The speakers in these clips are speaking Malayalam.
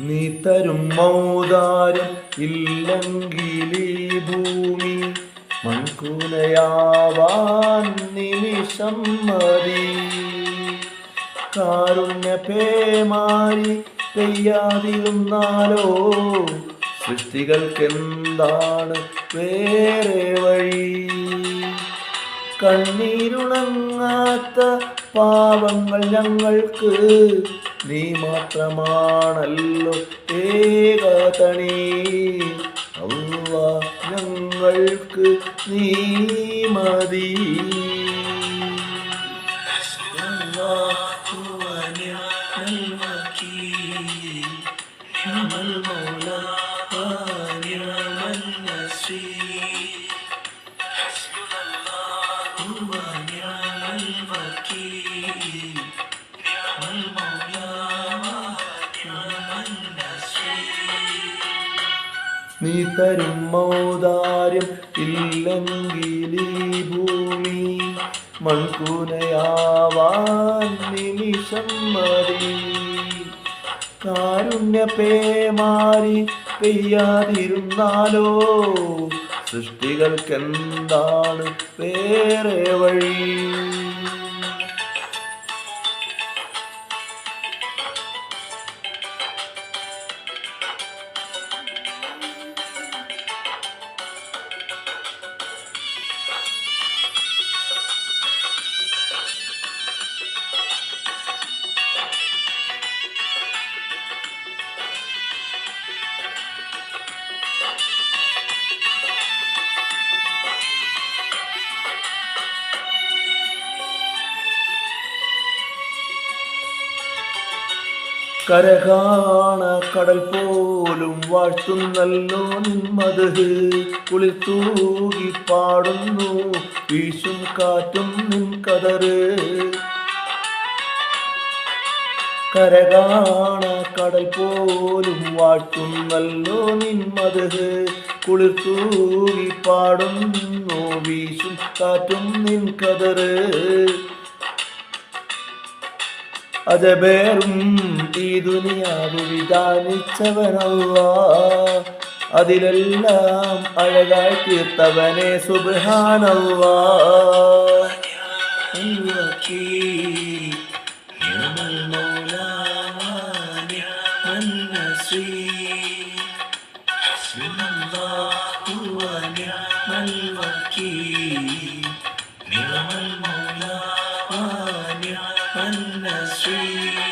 നീ തരും മൗദാരം ഇല്ലെങ്കിലീ ഭൂമി മൺകൂലയാവാൻ നിമിഷം മതി. കാരുണ്യ പേമാരി പെയ്യാതിരുന്നാലോ സൃഷ്ടികൾക്കെന്താണ് വേറെ വഴി? കണ്ണീരുണങ്ങാത്ത പാവങ്ങൾ ഞങ്ങൾക്ക് നീ മാത്രമാണല്ലോ ഏകതണി അവ ഞങ്ങൾക്ക് നീ മതി നസീർ. നീ തരും മൗദാര്യം ഇല്ലെങ്കിൽ ഈ ഭൂമി മൺകൂനയാവാൻ നിമിഷം മതി. കാരുണ്യ പേമാരി പെയ്യാതിരുന്നാലോ? സൃഷ്ടികൾക്കെന്താണ് വേറെ വഴി? കരകാണ കടൽ പോലും വാഴ്ത്തുന്നല്ലോ നിന്മത് കുളിർ തൂകി പാടുന്നു വീശും കാറ്റും നിൻ കതറ്. കരകാണ കടൽ പോലും വാഴ്ത്തുന്നല്ലോ നിന്മത് കുളിർ തൂകി പാടുന്നു വീശും കാറ്റും നിൻ കതറ്. അജബേറും ഈ ദുനിയാവ് വിധാനിച്ചവനല്ല അതിലെല്ലാം അഴകായി തീർത്തവനെ സുബാനല്ല ശ്രീ sweet.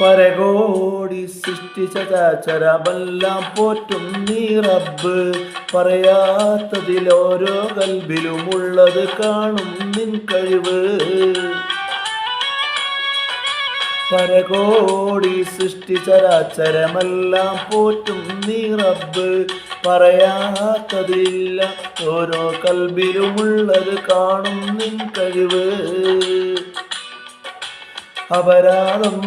പരകോടി സൃഷ്ടിച്ചതാചരമെല്ലാം പോറ്റും നീ റബ്ബ്. പറയാത്തതിലോരോ കൽബിലുമുള്ളത് കാണും നിൻ കഴിവ്. പരകോടി സൃഷ്ടിച്ചരാചരമെല്ലാം പോറ്റും നീ റബ്ബ്. പറയാത്തതില്ല ഓരോ കൽബിലുമുള്ളത് കാണും നിൻ കഴിവ്. അപരാധം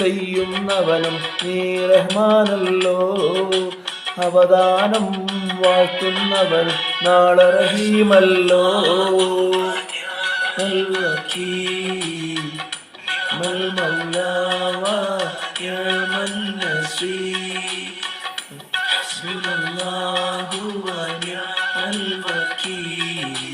ചെയ്യുന്നവനും നീ റഹ്മാനല്ലോ അവദാനം വാഴ്ത്തുന്നവൻ നാളെ റഹീമല്ലോ الوكيل ما المولى ونعم النصير حسبنا الله ونعم الوكيل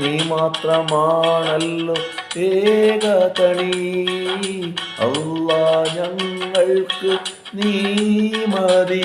നീ മാത്രമാണല്ലോ ഏകതണി അല്ലാ ഞങ്ങൾക്ക് നീ മതി.